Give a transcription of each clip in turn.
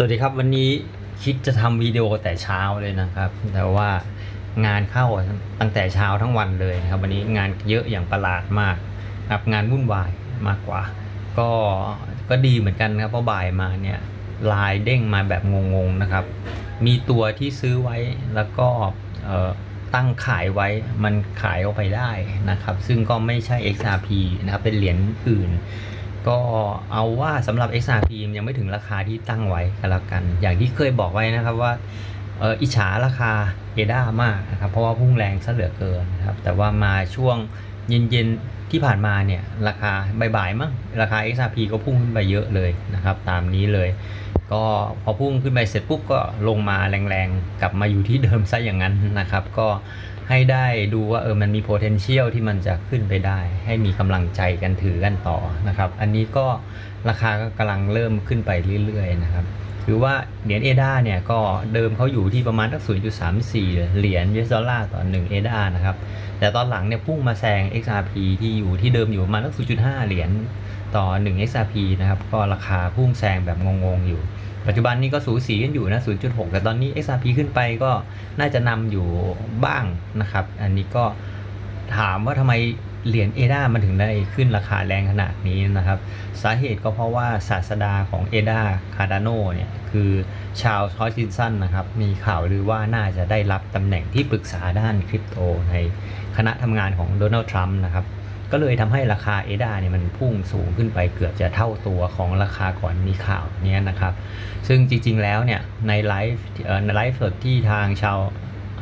สวัสดีครับวันนี้คิดจะทำวิดีโอแต่เช้าเลยนะครับ แต่ว่างานเข้าตั้งแต่เช้าทั้งวันเลยนะครับวันนี้งานเยอะอย่างประหลาดมากครับงานวุ่นวายมากกว่า ก็ก็ดีเหมือนกันนะครับเพราะบ่ายมาเนี่ยไลายเด้งมาแบบงงๆนะครับ มีตัวที่ซื้อไว้แล้วก็ตั้งขายไว้มันขายออกไปได้นะครับ ซึ่งก็ไม่ใช่ XRP นะครับเป็นเหรียญอื่น ก็เอาว่าสำหรับ XRP ยังไม่ถึงราคาที่ตั้งไว้กันแล้วกัน อย่างที่เคยบอกไว้นะครับว่าเอออิจฉาราคาเอด้ามากนะครับ เพราะว่าพุ่งแรงซะเหลือเกินนะครับ แต่ว่ามาช่วงเย็นๆที่ผ่านมาเนี่ย ราคาบ่ายๆมั้งราคา XRP ก็พุ่งขึ้นไปเยอะเลยนะครับ ตามนี้เลย ก็พอพุ่งขึ้นไปเสร็จปุ๊บก็ลงมาแรงๆ กลับมาอยู่ที่เดิมซะอย่างนั้นนะครับ ก็ ให้ได้ดูว่าเออมันมี potential ที่มันจะขึ้นไปได้ ให้มีกำลังใจกันถือกันต่อนะครับ อันนี้ก็ราคาก็กำลังเริ่มขึ้นไปเรื่อยๆนะครับถือว่าเหรียญเอดาเนี่ยก็เดิมเขาอยู่ที่ประมาณสัก0.34 เหรียญ US ดอลลาร์ต่อ1เอดานะครับ แต่ตอนหลังเนี่ยพุ่งมาแซง XRP ที่อยู่ที่เดิมอยู่ประมาณสัก0.5 เหรียญต่อ1 XRP นะครับ ก็ราคาพุ่งแซงแบบงงๆอยู่ ปัจจุบันนี้ก็สูสีกันอยู่นะ 0.6 แต่ตอนนี้ XRP ขึ้นไปก็น่าจะนำอยู่บ้างนะครับ อันนี้ก็ถามว่าทำไมเหรียญเอดามันถึงได้ขึ้นราคาแรงขนาดนี้นะครับ สาเหตุก็เพราะว่าศาสดาของเอดาคาร์ดาโนเนี่ยคือชาวทอชินสันนะครับ มีข่าวหรือว่าน่าจะได้รับตำแหน่งที่ปรึกษาด้านคริปโตในคณะทำงานของโดนัลด์ทรัมป์นะครับ ก็เลยทำให้ราคาเอดาเนี่ยมันพุ่งสูงขึ้นไปเกือบจะเท่าตัวของราคาก่อนมีข่าวเนี้ยนะครับ ซึ่งจริงๆแล้วเนี่ยในไลฟ์ในไลฟ์สดที่ทางชาว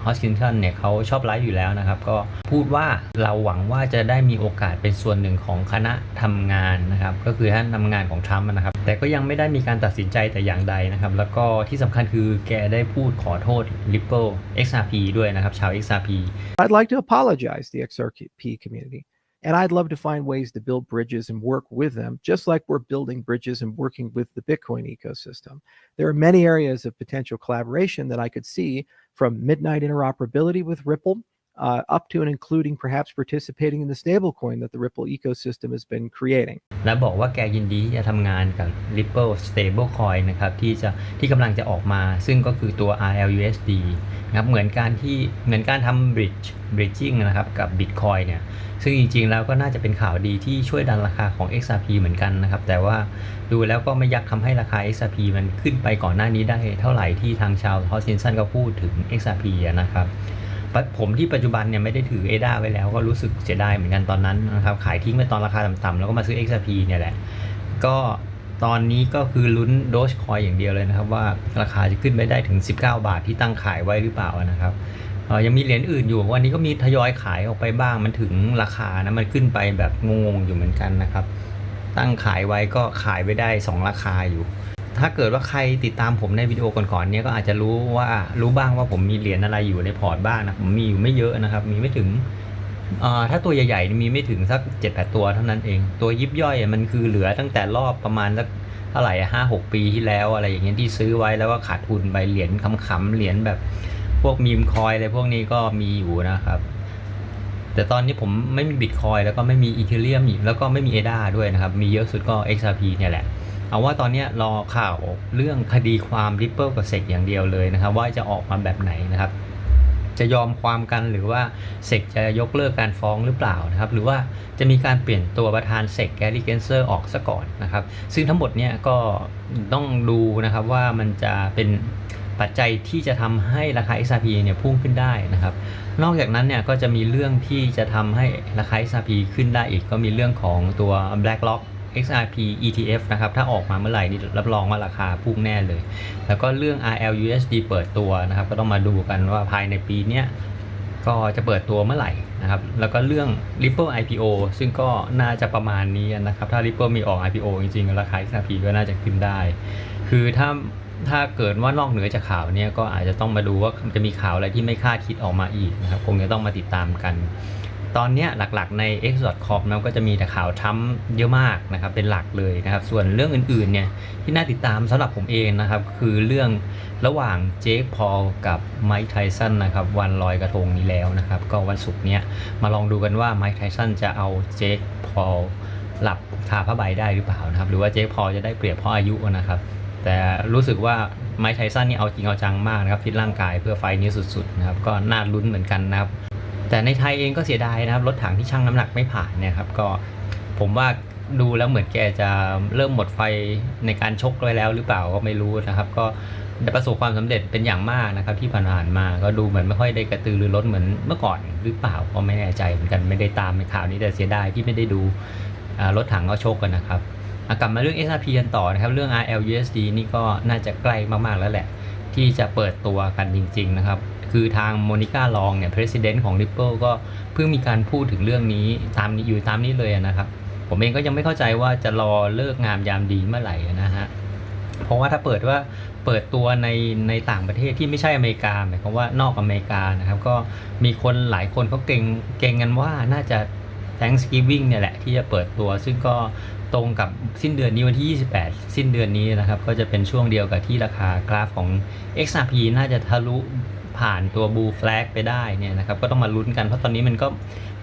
ฮอสกินสันเนี่ยเขาชอบไลฟ์อยู่แล้วนะครับ ก็พูดว่าเราหวังว่าจะได้มีโอกาสเป็นส่วนหนึ่งของคณะทำงานนะครับ ก็คือท่านทำงานของทรัมป์นะครับ แต่ก็ยังไม่ได้มีการตัดสินใจแต่อย่างใดนะครับ แล้วก็ที่สำคัญคือแกได้พูดขอโทษ Ripple XRP ด้วยนะครับ ชาว XRP I'd like to apologize to the XRP community. And I'd love to find ways to build bridges and work with them, just like we're building bridges and working with the Bitcoin ecosystem. There are many areas of potential collaboration that I could see from midnight interoperability with Ripple uh, up to and including perhaps participating in the stablecoin that the Ripple ecosystem has been creating. และบอกว่าแกยินดีที่จะทำงานกับ Ripple Stablecoin นะครับที่จะที่กำลังจะออกมาซึ่งก็คือตัว RLUSD นะครับเหมือนการที่เหมือนการทำ bridge bridging นะครับกับ Bitcoin เนี่ยซึ่งจริงๆแล้วก็น่าจะเป็นข่าวดีที่ช่วยดันราคาของ XRP เหมือนกันนะครับ แต่ว่าดูแล้วก็ไม่ยักทำให้ราคา XRP มันขึ้นไปก่อนหน้านี้ได้เท่าไหร่ที่ทางชาวทอสินสันก็พูดถึง XRP นะครับ ผมที่ปัจจุบันเนี่ยไม่ได้ถือ ADA ไว้แล้วก็รู้สึกเสียดายเหมือนกันตอนนั้นนะครับ ขายทิ้งไปตอนราคาต่ำๆแล้วก็มาซื้อ XRP เนี่ยแหละ ก็ตอนนี้ก็คือลุ้นโดชคอยอย่างเดียวเลยนะครับ ว่าราคาจะขึ้นไปได้ถึง 19 บาทที่ตั้งขายไว้หรือเปล่านะครับยังมีเหรียญอื่นอยู่วันนี้ก็มีทยอยขายออกไปบ้างมันถึงราคานะมันขึ้นไปแบบงงๆอยู่เหมือนกันนะครับ ตั้งขายไว้ก็ขายไปได้ 2 ราคาอยู่ ถ้าเกิดว่าใครติดตามผมในวิดีโอก่อนๆเนี้ยก็อาจจะรู้ว่ารู้บ้างว่าผมมีเหรียญอะไรอยู่ในพอร์ตบ้างนะผมมีอยู่ไม่เยอะนะครับ มีไม่ถึงถ้าตัวใหญ่ๆมีไม่ถึงสัก7จ็ดแปดตัวเท่านั้นเอง ตัวยิบย่อยมันคือเหลือตั้งแต่รอบประมาณสักเท่าไหร่ห้าหกปีที่แล้วอะไรอย่างเงี้ยที่ซื้อไว้แล้วก็ขาดทุนไปเหรียญขำๆเหรียญแบบพวกมีมคอยอะไรพวกนี้ก็มีอยู่นะครับ แต่ตอนนี้ผมไม่มีบิตคอยแล้วก็ไม่มีอีเทเรียมอีกแล้วก็ไม่มีเอดาด้วยนะครับ มีเยอะสุดก็ XRP เนี่ยแหละ เอาว่าตอนนี้รอข่าวเรื่องคดีความ Ripple กับ SEC อย่างเดียวเลยนะครับ ว่าจะออกมาแบบไหนนะครับ จะยอมความกันหรือว่า SEC จะยกเลิกการฟ้องหรือเปล่านะครับ หรือว่าจะมีการเปลี่ยนตัวประธาน SEC แกรี่เกนเซอร์ออกซะก่อนนะครับ ซึ่งทั้งหมดเนี่ยก็ต้องดูนะครับว่ามันจะเป็นปัจจัยที่จะทำให้ราคา XRP เนี่ยพุ่งขึ้นได้นะครับ นอกจากนั้นเนี่ยก็จะมีเรื่องที่จะทำให้ราคา XRP ขึ้นได้อีก ก็มีเรื่องของตัว BlackRock XRP ETF นะครับ ถ้าออกมาเมื่อไหร่นี่รับรองว่าราคาพุ่งแน่เลย แล้วก็เรื่อง RLUSD เปิดตัวนะครับ ก็ต้องมาดูกันว่าภายในปีเนี้ยก็จะเปิดตัวเมื่อไหร่นะครับ แล้วก็เรื่อง Ripple IPO ซึ่งก็น่าจะประมาณนี้นะครับ ถ้า Ripple มีออก IPO จริงๆ ราคา XRP ก็น่าจะขึ้นได้ คือถ้าถ้าเกิดว่านอกเหนือจากข่าวเนี่ยก็อาจจะต้องมาดูว่าจะมีข่าวอะไรที่ไม่คาดคิดออกมาอีกนะครับ คงจะต้องมาติดตามกัน ตอนนี้หลักๆใน x.com นะก็จะมีแต่ข่าวทั้มเยอะมากนะครับเป็นหลักเลยนะครับ ส่วนเรื่องอื่นๆเนี่ยที่น่าติดตามสำหรับผมเองนะครับ คือเรื่องระหว่างเจคพอลกับไมค์ไทสันนะครับวันลอยกระทงนี้แล้วนะครับ ก็วันศุกร์เนี้ยมาลองดูกันว่าไมค์ไทสันจะเอาเจคพอลหลับคาผ้าใบได้หรือเปล่านะครับ หรือว่าเจคพอลจะได้เปรียบเพราะอายุนะครับ แต่รู้สึกว่าไมค์ไทสันนี่เอาจริงเอาจังมากนะครับฟิตร่างกายเพื่อไฟล์นี้สุดๆนะครับก็น่าลุ้นเหมือนกันนะครับ แต่ในไทยเองก็เสียดายนะครับรถถังที่ชั่งน้ำหนักไม่ผ่านเนี่ยครับก็ผมว่าดูแล้วเหมือนแกจะเริ่มหมดไฟในการชกไว้แล้วหรือเปล่าก็ไม่รู้นะครับ ก็ประสบความสำเร็จเป็นอย่างมากนะครับ ที่ผ่านมาก็ดูเหมือนไม่ค่อยได้กระตือรือร้นเหมือนเมื่อก่อนหรือเปล่าก็ไม่แน่ใจเหมือนกันไม่ได้ตามในข่าวนี้แต่เสียดายที่ไม่ได้ดูรถถังเขาชกกันนะครับกลับมาเรื่อง SRP กันต่อนะครับ เรื่อง RLUSD นี่ก็น่าจะใกล้มากๆแล้วแหละ ที่จะเปิดตัวกันจริง ๆ นะครับ คือทางโมนิก้าลองเนี่ย president ของ Ripple ก็เพิ่งมีการพูดถึงเรื่องนี้ตามนี้อยู่ตามนี้เลยนะครับ ผมเองก็ยังไม่เข้าใจว่าจะรอเลิกงามยามดีเมื่อไหร่นะฮะ เพราะว่าถ้าเปิดว่าเปิดตัวในในต่างประเทศที่ไม่ใช่อเมริกาหมายความว่านอกอเมริกานะครับ ก็มีคนหลายคนเขาเก่งเก่งกันว่าน่าจะ Thanksgiving เนี่ยแหละที่จะเปิดตัว ซึ่งก็ตรงกับสิ้นเดือนนี้วันที่ 28 สิ้นเดือนนี้นะครับ ก็จะเป็นช่วงเดียวกับที่ราคากราฟของ XRP น่าจะทะลุ ผ่านตัว Blue Flag ไปได้เนี่ยนะครับก็ต้องมาลุ้นกันเพราะตอนนี้มันก็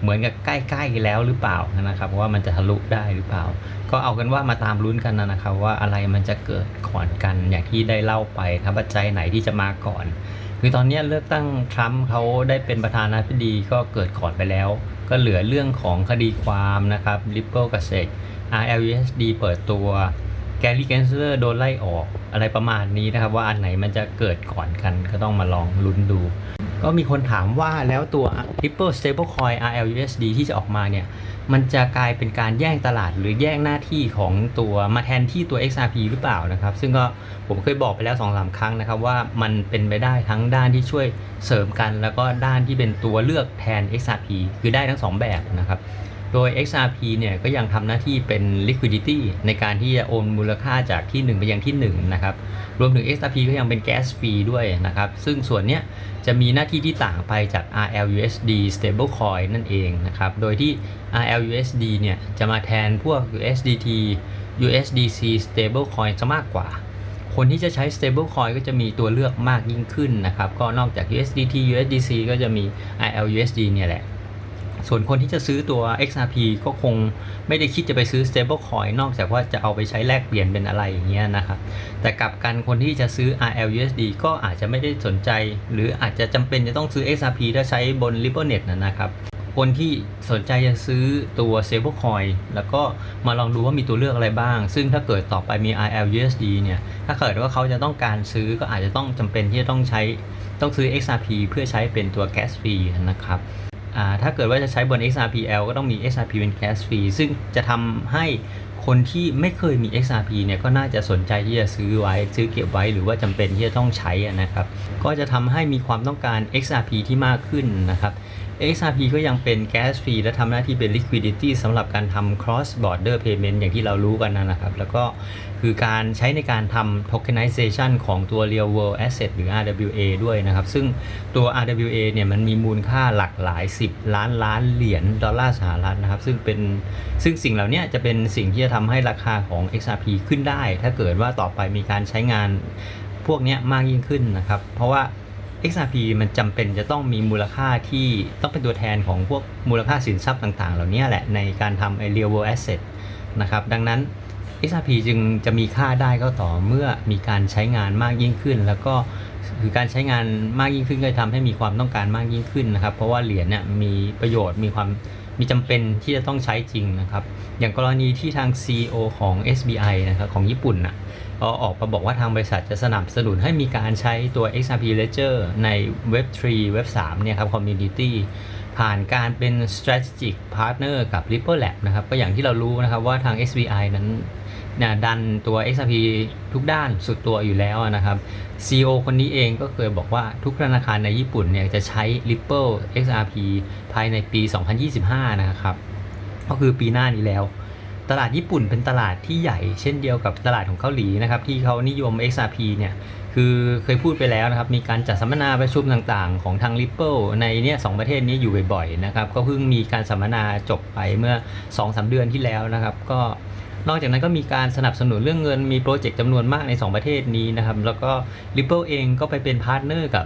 เหมือนกับใกล้ๆแล้วหรือเปล่านะครับว่ามันจะทะลุได้หรือเปล่า ก็เอากันว่ามาตามลุ้นกันนะครับว่าอะไรมันจะเกิดก่อนกันอย่างที่ได้เล่าไปครับปัจจัยไหนที่จะมาก่อน คือตอนนี้เลือกตั้งทรัมป์เขาได้เป็นประธานาธิบดีก็เกิดก่อนไปแล้ว ก็เหลือเรื่องของคดีความนะครับ Ripple กับ SEC RLUSD เปิดตัว แกรี่เกนเซอร์โดนไล่ออกอะไรประมาณนี้นะครับ ว่าอันไหนมันจะเกิดก่อนกันก็ต้องมาลองลุ้นดู ก็มีคนถามว่าแล้วตัว Ripple Stablecoin RLUSD ที่จะออกมาเนี่ย มันจะกลายเป็นการแย่งตลาดหรือแย่งหน้าที่ของตัวมาแทนที่ตัว XRP หรือเปล่านะครับ ซึ่งก็ผมเคยบอกไปแล้ว2อสาครั้งนะครับ ว่ามันเป็นไปได้ทั้งด้านที่ช่วยเสริมกัน แล้วก็ด้านที่เป็นตัวเลือกแทน XRP คือได้ทั้ง 2 แบบนะครับ โดย XRP เนี่ยก็ยังทำหน้าที่เป็น liquidity ในการที่จะโอนมูลค่าจากที่ 1 ไปยังที่1นะครับรวมถึง XRP ก็ยังเป็น gas fee ด้วยนะครับ ซึ่งส่วนเนี้ยจะมีหน้าที่ที่ต่างไปจาก RLUSD stablecoin นั่นเองนะครับ โดยที่ RLUSD เนี่ยจะมาแทนพวก USDT USDC stablecoin จะมากกว่า คนที่จะใช้ stablecoin ก็จะมีตัวเลือกมากยิ่งขึ้นนะครับ ก็นอกจาก USDT USDC ก็จะมี RLUSD เนี่ยแหละ ส่วนคนที่จะซื้อตัว XRP ก็คงไม่ได้คิดจะไปซื้อ stablecoin นอกจากว่าจะเอาไปใช้แลกเปลี่ยนเป็นอะไรอย่างเงี้ยนะครับ แต่กลับกันคนที่จะซื้อ RLUSD ก็อาจจะไม่ได้สนใจ หรืออาจจะจำเป็นจะต้องซื้อ XRP ถ้าใช้บน RippleNet นะครับ คนที่สนใจจะซื้อตัว stablecoin แล้วก็มาลองดูว่ามีตัวเลือกอะไรบ้าง ซึ่งถ้าเกิดต่อไปมี RLUSD เนี่ย ถ้าเกิดว่าเขาจะต้องการซื้อก็อาจจะต้องจำเป็นที่จะต้องใช้ต้องซื้อ XRP เพื่อใช้เป็นตัว gas fee นะครับ ถ้าเกิดว่าจะใช้บน XRPL ก็ต้องมี XRP เป็น gas fee ซึ่งจะทำให้คนที่ไม่เคยมี XRP เนี่ยก็น่าจะสนใจที่จะซื้อไว้ซื้อเก็บไว้หรือว่าจำเป็นที่จะต้องใช้นะครับ ก็จะทำให้มีความต้องการ XRP ที่มากขึ้นนะครับ XRP ก็ยังเป็น gas fee และทำหน้าที่เป็น liquidity สำหรับการทำ cross border payment อย่างที่เรารู้กันนะครับ แล้วก็คือการใช้ในการทำ tokenization ของตัว real world asset หรือ RWA ด้วยนะครับ ซึ่งตัว RWA เนี่ยมันมีมูลค่าหลากหลาย 10 ล้านล้านเหรียญดอลลาร์สหรัฐนะครับ ซึ่งเป็นซึ่งสิ่งเหล่านี้จะเป็นสิ่งที่จะทำให้ราคาของ XRP ขึ้นได้ ถ้าเกิดว่าต่อไปมีการใช้งานพวกนี้มากยิ่งขึ้นนะครับ เพราะว่า XRP มันจำเป็นจะต้องมีมูลค่าที่ต้องเป็นตัวแทนของพวกมูลค่าสินทรัพย์ต่างๆ เหล่านี้แหละในการทำไอ real world asset นะครับดังนั้น XRP จึงจะมีค่าได้ก็ต่อเมื่อมีการใช้งานมากยิ่งขึ้น แล้วก็คือการใช้งานมากยิ่งขึ้นก็จะทำให้มีความต้องการมากยิ่งขึ้นนะครับ เพราะว่าเหรียญเนี่ยมีประโยชน์มีความ มีจำเป็นที่จะต้องใช้จริงนะครับ อย่างกรณีที่ทาง CEO ของ SBI นะครับของญี่ปุ่นน่ะก็ออกมาบอกว่าทางบริษัทจะสนับสนุนให้มีการใช้ตัว XRP Ledger ใน Web3 Web3 เนี่ยครับ Community ผ่านการเป็น strategic partner กับ Ripple Lab นะครับ ก็อย่างที่เรารู้นะครับว่าทาง SBI นั้นนะดันตัว XRP ทุกด้านสุดตัวอยู่แล้วนะครับ CEO คนนี้เองก็เคยบอกว่าทุกธนาคารในญี่ปุ่นเนี่ยจะใช้ Ripple XRP ภายในปี 2025 นะครับ ก็คือปีหน้านี้แล้ว ตลาดญี่ปุ่นเป็นตลาดที่ใหญ่เช่นเดียวกับตลาดของเกาหลีนะครับที่เขานิยม XRP เนี่ยคือเคยพูดไปแล้วนะครับมีการจัดสัมมนาประชุมต่างๆ ของทาง Ripple ในเนี่ยสองประเทศนี้อยู่บ่อยๆนะครับก็เพิ่งมีการสัมมนาจบไปเมื่อ2-3เดือนที่แล้วนะครับ ก็ นอกจากนั้นก็มีการสนับสนุนเรื่องเงินมีโปรเจกต์จำนวนมากใน 2 ประเทศนี้นะครับ แล้วก็ Ripple เองก็ไปเป็นพาร์ทเนอร์กับ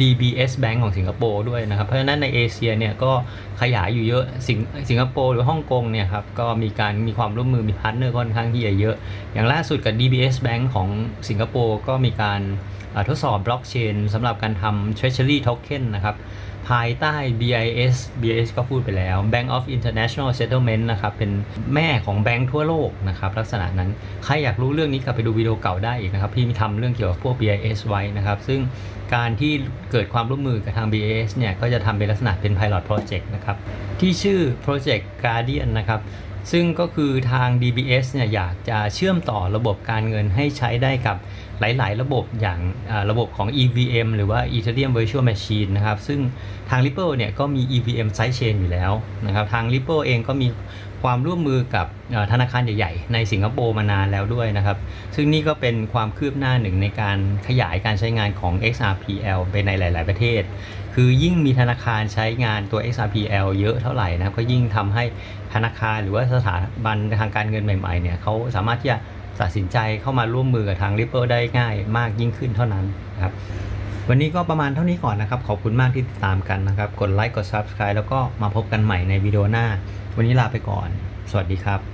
DBS Bank ของสิงคโปร์ด้วยนะครับ เพราะฉะนั้นในเอเชียเนี่ยก็ขยายอยู่เยอะสิงสิงคโปร์หรือฮ่องกงเนี่ยครับก็มีการมีความร่วมมือมีพาร์ทเนอร์ค่อนข้างที่จะเยอะ อย่างล่าสุดกับ DBS Bank ของสิงคโปร์ก็มีการทดสอบบล็อกเชนสำหรับการทำ Treasury Token นะครับ ภายใต้ BIS BIS ก็พูดไปแล้ว Bank of International Settlement นะครับ เป็นแม่ของแบงก์ทั่วโลกนะครับ ลักษณะนั้น ใครอยากรู้เรื่องนี้กลับไปดูวิดีโอเก่าได้อีกนะครับ พี่มีทำเรื่องเกี่ยวกับพวก BIS ไว้นะครับ ซึ่งการที่เกิดความร่วมมือกับทาง BIS เนี่ย ก็จะทำเป็นลักษณะเป็น Pilot Project นะครับ ที่ชื่อ Project Guardian นะครับ ซึ่งก็คือทาง DBS เนี่ยอยากจะเชื่อมต่อระบบการเงินให้ใช้ได้กับหลาย ๆ ระบบอย่างระบบของ EVM หรือว่า Ethereum Virtual Machine นะครับ ซึ่งทาง Ripple เนี่ยก็มี EVM Sidechain อยู่แล้วนะครับทาง Ripple เองก็มีความร่วมมือกับธนาคารใหญ่ ๆ ในสิงคโปร์มานานแล้วด้วยนะครับ ซึ่งนี่ก็เป็นความคืบหน้าหนึ่งในการขยายการใช้งานของ XRPL ไปในหลาย ๆ ประเทศ คือยิ่งมีธนาคารใช้งานตัว XRPL เยอะเท่าไหร่นะครับก็ยิ่งทำให้ธนาคารหรือว่าสถาบันทางการเงินใหม่ๆเนี่ยเขาสามารถที่จะตัดสินใจเข้ามาร่วมมือกับทาง Ripple ได้ง่ายมากยิ่งขึ้นเท่านั้นนะครับวันนี้ก็ประมาณเท่านี้ก่อนนะครับ ขอบคุณมากที่ติดตามกันนะครับ กดไลค์กด Subscribe แล้วก็มาพบกันใหม่ในวิดีโอหน้า วันนี้ลาไปก่อน สวัสดีครับ